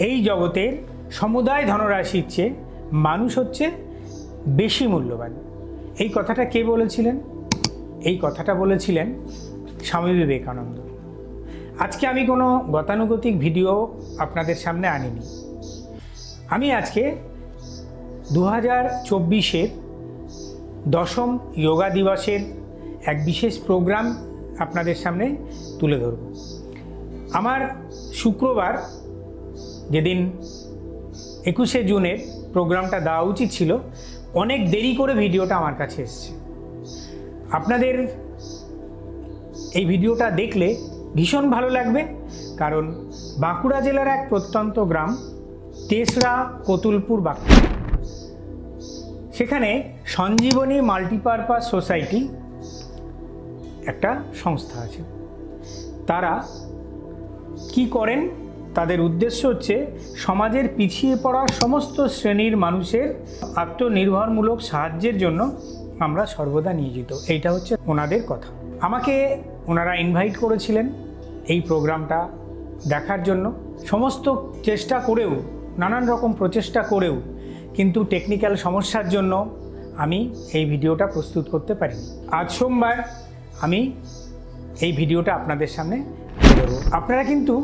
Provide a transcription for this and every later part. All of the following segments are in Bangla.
এই জগতের সমুদায় ধনরাশির চেয়ে মানুষ হচ্ছে বেশি মূল্যবান। এই কথাটা কে বলেছিলেন? এই কথাটা বলেছিলেন স্বামী বিবেকানন্দ। আজকে আমি কোনো গতানুগতিক ভিডিও আপনাদের সামনে আনিনি। আমি আজকে দু হাজার চব্বিশের দশম যোগা দিবসের এক বিশেষ প্রোগ্রাম আপনাদের সামনে তুলে ধরব। আমার শুক্রবার যেদিন একুশে জুনের প্রোগ্রামটা দেওয়া উচিত ছিল, অনেক দেরি করে ভিডিওটা আমার কাছে এসছে। আপনাদের এই ভিডিওটা দেখলে ভীষণ ভালো লাগবে, কারণ বাঁকুড়া জেলার এক প্রত্যন্ত গ্রাম, তেসরা কতুলপুর বাঁকুড়া। সেখানে সঞ্জীবনী মাল্টিপারপাস সোসাইটি একটা সংস্থা আছে। তারা কি করেন? তাদের উদ্দেশ্য হচ্ছে সমাজের পিছিয়ে পড়া সমস্ত শ্রেণির মানুষের আত্মনির্ভরমূলক সাহায্যের জন্য আমরা সর্বদা নিয়োজিত। এইটা হচ্ছে ওনাদের কথা। আমাকে ওনারা ইনভাইট করেছিলেন এই প্রোগ্রামটা দেখার জন্য। সমস্ত চেষ্টা করেও, নানান রকম প্রচেষ্টা করেও, কিন্তু টেকনিক্যাল সমস্যার জন্য আমি এই ভিডিওটা প্রস্তুত করতে পারিনি। আজ সোমবার আমি এই ভিডিওটা আপনাদের সামনে তুলে ধরবো আপনারা কিন্তু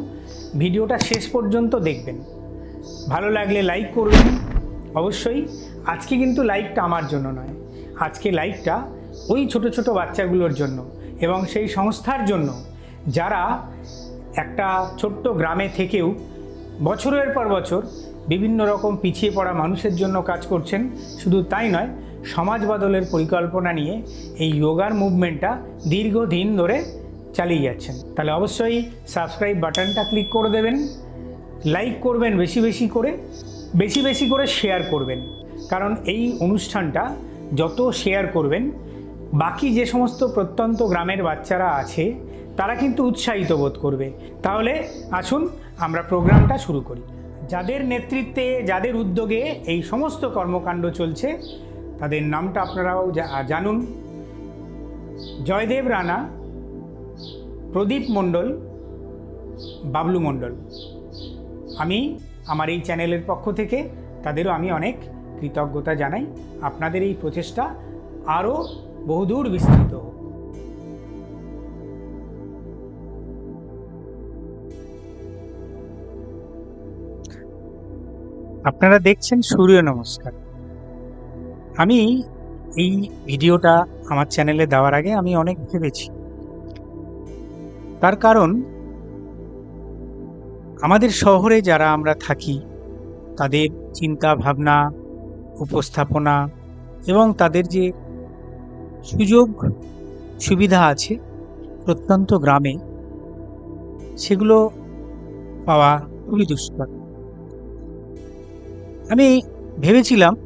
ভিডিওটা শেষ পর্যন্ত দেখবেন। ভালো লাগলে লাইক করবেন। অবশ্যই আজকে কিন্তু লাইকটা আমার জন্য নয়। আজকে লাইকটা ওই ছোট ছোট বাচ্চাগুলোর জন্য এবং সেই সংস্থার জন্য যারা একটা ছোট্ট গ্রামে থেকেও বছরের পর বছর বিভিন্ন রকম পিছিয়ে পড়া মানুষের জন্য কাজ করছেন, শুধু তাই নয়, সমাজ বদলের পরিকল্পনা নিয়ে এই যোগার মুভমেন্টটা দীর্ঘদিন ধরে চালিয়ে যাচ্ছেন। তাহলে অবশ্যই সাবস্ক্রাইব বাটনটা ক্লিক করে দেবেন লাইক করবেন বেশি বেশি করে, বেশি বেশি করে শেয়ার করবেন। কারণ এই অনুষ্ঠানটা যত শেয়ার করবেন, বাকি যে সমস্ত প্রত্যন্ত গ্রামের বাচ্চারা আছে, তারা কিন্তু উৎসাহিত বোধ করবে। তাহলে আসুন আমরা প্রোগ্রামটা শুরু করি। যাদের নেতৃত্বে, যাদের উদ্যোগে এই সমস্ত কর্মকাণ্ড চলছে, তাদের নামটা আপনারাও জানুন। জয়দেব রানা প্রদীপ মণ্ডল, বাবলু মণ্ডল। আমি আমার এই চ্যানেলের পক্ষ থেকে তাদেরও আমি অনেক কৃতজ্ঞতা জানাই। আপনাদের এই প্রচেষ্টা আরও বহুদূর বিস্তৃত আপনারা দেখছেন সূর্য নমস্কার। আমি এই ভিডিওটা আমার চ্যানেলে দেওয়ার আগে আমি অনেক ভেবেছি তার কারণ, আমাদের শহরে যারা আমরা থাকি, তাদের চিন্তা ভাবনা, উপস্থাপনা এবং তাদের যে সুযোগ সুবিধা আছে প্রত্যন্ত গ্রামে, সেগুলো পাওয়া খুবই দুষ্কর। আমি ভেবেছিলাম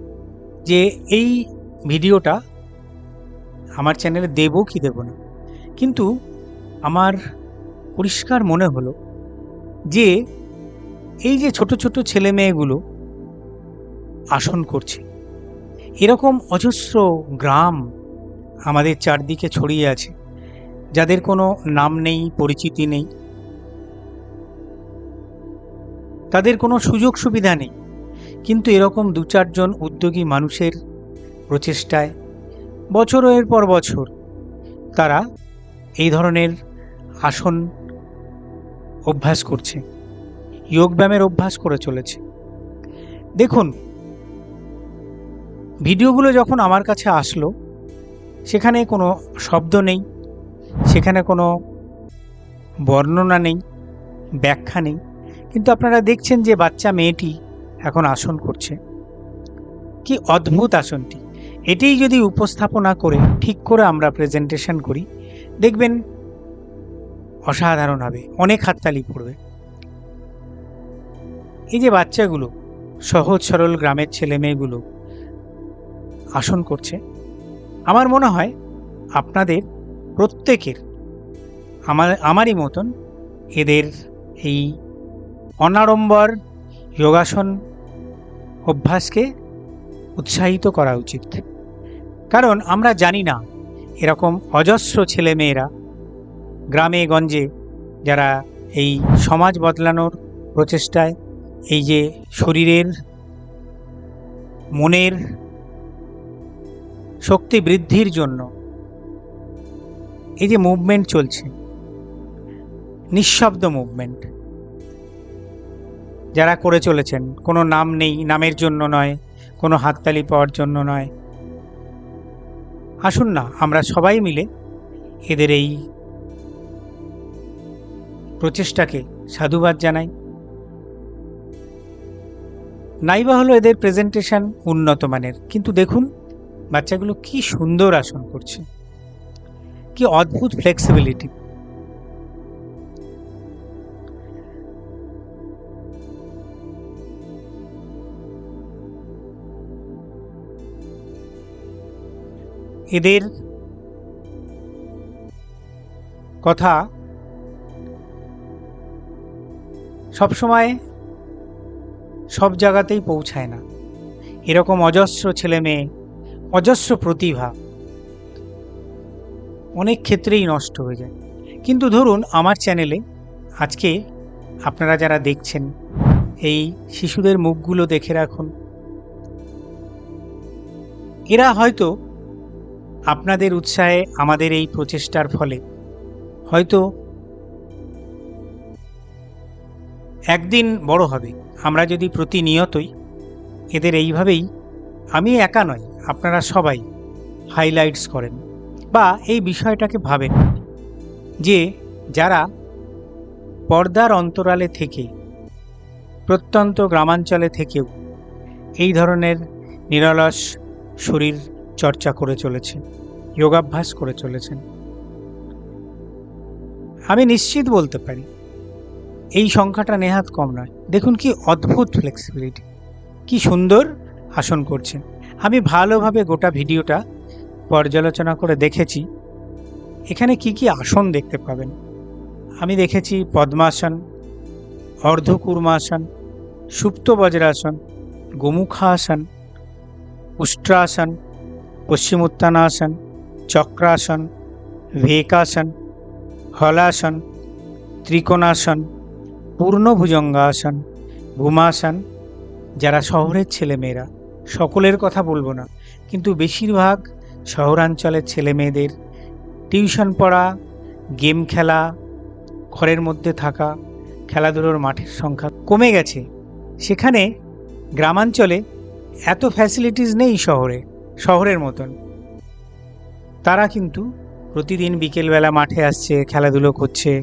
যে এই ভিডিওটা আমার চ্যানেলে দেবো কি দেব না। কিন্তু আমার পরিষ্কার মনে হলো যে এই যে ছোট ছোট ছেলে মেয়েগুলো আসন করছে, এরকম অজস্র গ্রাম আমাদের চারদিকে ছড়িয়ে আছে, যাদের কোনো নাম নেই, পরিচিতি নেই, তাদের কোনো সুযোগ সুবিধা নেই। কিন্তু এরকম দু চারজন উদ্যোগী মানুষের প্রচেষ্টায় বছরের পর বছর তারা এই ধরনের আসন অভ্যাস করছে। যোগব্যায়ামের অভ্যাস করে চলেছে। দেখুন, ভিডিওগুলো যখন আমার কাছে আসলো, সেখানে কোনো শব্দ নেই, সেখানে কোনো বর্ণনা নেই, ব্যাখ্যা নেই। কিন্তু আপনারা দেখছেন যে বাচ্চা মেয়েটি এখন আসন করছে। কি অদ্ভুত আসনটি। এটাই যদি উপস্থাপনা করে, ঠিক করে আমরা প্রেজেন্টেশন করি, দেখবেন অসাধারণ হবে, অনেক হাততালি পড়বে। এই যে বাচ্চাগুলো, সহজ সরল গ্রামের ছেলে মেয়েগুলো আসন করছে, আমার মনে হয় আপনাদের প্রত্যেকের, আমার, আমারই মতন এদের এই অনাড়ম্বর যোগাসন অভ্যাসকে উৎসাহিত করা উচিত। কারণ আমরা জানি না, এরকম অজস্র ছেলেমেয়েরা গ্রামে গঞ্জে যারা এই সমাজ বদলানোর প্রচেষ্টায়, এই যে শরীরের, মনের শক্তি বৃদ্ধির জন্য এই যে মুভমেন্ট চলছে, নিঃশব্দ মুভমেন্ট যারা করে চলেছেন, কোনো নাম নেই, নামের জন্য নয়, কোনো হাততালি পাওয়ার জন্য নয়। আসুন না, আমরা সবাই মিলে এদের এই প্রচেষ্টাকে সাধুবাদ জানাই। নাইবা হলো এদের প্রেজেন্টেশন উন্নত মানের। কিন্তু দেখুন, বাচ্চাগুলো কি সুন্দর আসন করছে। কি অদ্ভুত ফ্লেক্সিবিলিটি এদের কথা সবসময় সব জায়গাতেই পৌঁছায় না। এরকম অজস্র ছেলে মেয়ে, অজস্র প্রতিভা অনেক ক্ষেত্রেই নষ্ট হয়ে যায়। কিন্তু ধরুন আমার চ্যানেলে আজকে আপনারা যারা দেখছেন, এই শিশুদের মুখগুলো দেখে রাখুন। এরা হয়তো আপনাদের উৎসাহে আমাদের এই প্রচেষ্টার ফলে হয়তো একদিন বড় হবে, আমরা যদি প্রতিনিয়তই এদের এইভাবেই, আমি একা নয় আপনারা সবাই হাইলাইটস করেন বা এই বিষয়টাকে ভাবেন যে যারা পর্দার অন্তরালে থেকে, প্রত্যন্ত গ্রামাঞ্চলে থেকেও এই ধরনের নিরলস শরীর চর্চা করে চলেছে, যোগাভ্যাস করে চলেছেন। আমি নিশ্চিত বলতে পারি এই সংখ্যাটা নেহাত কম নয়। দেখুন কি অদ্ভুত ফ্লেক্সিবিলিটি কি সুন্দর আসন করছেন আমি ভালোভাবে গোটা ভিডিওটা পর্যালোচনা করে দেখেছি। এখানে কি কি আসন দেখতে পাবেন? আমি দেখেছি পদ্মাসন, অর্ধকুর্মাসন সুপ্ত বজ্রাসন গোমুখাসন, উষ্ট্রাসন, পশ্চিমোত্তানাসন, চক্রাসন, ভেকাসন, হলাসন, ত্রিকোণাসন পূর্ণভুজঙ্গাসন ভূমাসন যারা শহরের ছেলেমেয়েরা, সকলের কথা বলব না, কিন্তু বেশিরভাগ শহরাঞ্চলের ছেলে মেয়েদের টিউশন পড়া, গেম খেলা, ঘরের মধ্যে থাকা, খেলাধুলোর মাঠের সংখ্যা কমে গেছে। সেখানে গ্রামাঞ্চলে এত ফ্যাসিলিটিস নেই শহরে, শহরের মতন। তারা কিন্তু প্রতিদিন বিকেলবেলা মাঠে আসছে, খেলাধুলো করছে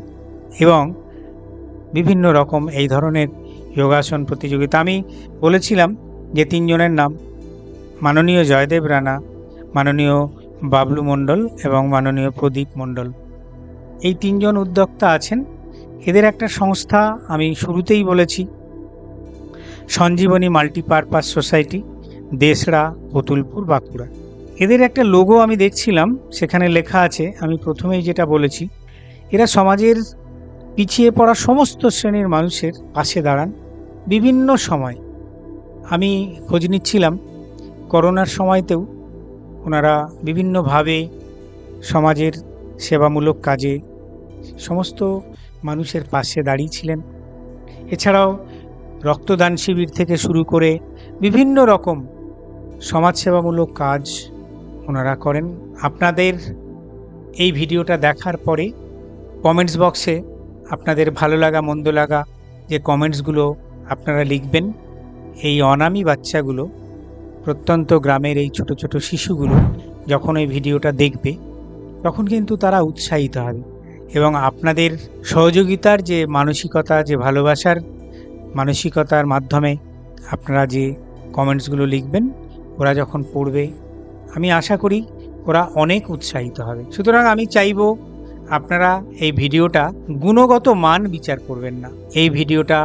এবং বিভিন্ন রকম এই ধরনের যোগাসন প্রতিযোগিতা। আমি বলেছিলাম যে তিনজনের নাম মাননীয় জয়দেব রানা, মাননীয় বাবলু মণ্ডল এবং মাননীয় প্রদীপ মণ্ডল। এই তিনজন উদ্যোক্তা আছেন। এদের একটা সংস্থা আমি শুরুতেই বলেছি। Sanjibani multipurpose society Deshra Atulpur Bankura. এদের একটা লোগো আমি দেখছিলাম। সেখানে লেখা আছে, আমি প্রথমেই যেটা বলেছি, এরা সমাজের পিছিয়ে পড়া সমস্ত শ্রেণির মানুষের পাশে দাঁড়ান। বিভিন্ন সময় আমি খোঁজ নিচ্ছিলাম। করোনার সময়তেও ওনারা বিভিন্নভাবে সমাজের সেবামূলক কাজে সমস্ত মানুষের পাশে দাঁড়িয়েছিলেন। এছাড়াও রক্তদান শিবির থেকে শুরু করে বিভিন্ন রকম সমাজসেবামূলক কাজ ওনারা করেন। আপনাদের এই ভিডিওটা দেখার পরে কমেন্টস বক্সে আপনাদের ভালো লাগা, মন্দ লাগা, যে কমেন্টসগুলো আপনারা লিখবেন, এই অনামী বাচ্চাগুলো, প্রত্যন্ত গ্রামের এই ছোট ছোট শিশুগুলো যখন এই ভিডিওটা দেখবে, তখন কিন্তু তারা উৎসাহিত হবে। এবং আপনাদের সহযোগিতার যে মানসিকতা, যে ভালোবাসার মানসিকতার মাধ্যমে আপনারা যে কমেন্টসগুলো লিখবেন, ওরা যখন পড়বে, আমি আশা করি ওরা অনেক উৎসাহিত হবে। সুতরাং আমি চাইব আপনারা এই ভিডিওটা গুণগত মান বিচার করবেন না। এই ভিডিওটা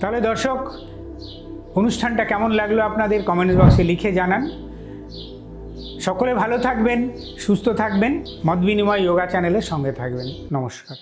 তাহলে দর্শক, অনুষ্ঠানটা কেমন লাগল আপনাদের কমেন্টস বক্সে লিখে জানান। সকলে ভালো থাকবেন, সুস্থ থাকবেন, মত বিনিময় যোগা চ্যানেলের সঙ্গে থাকবেন। নমস্কার।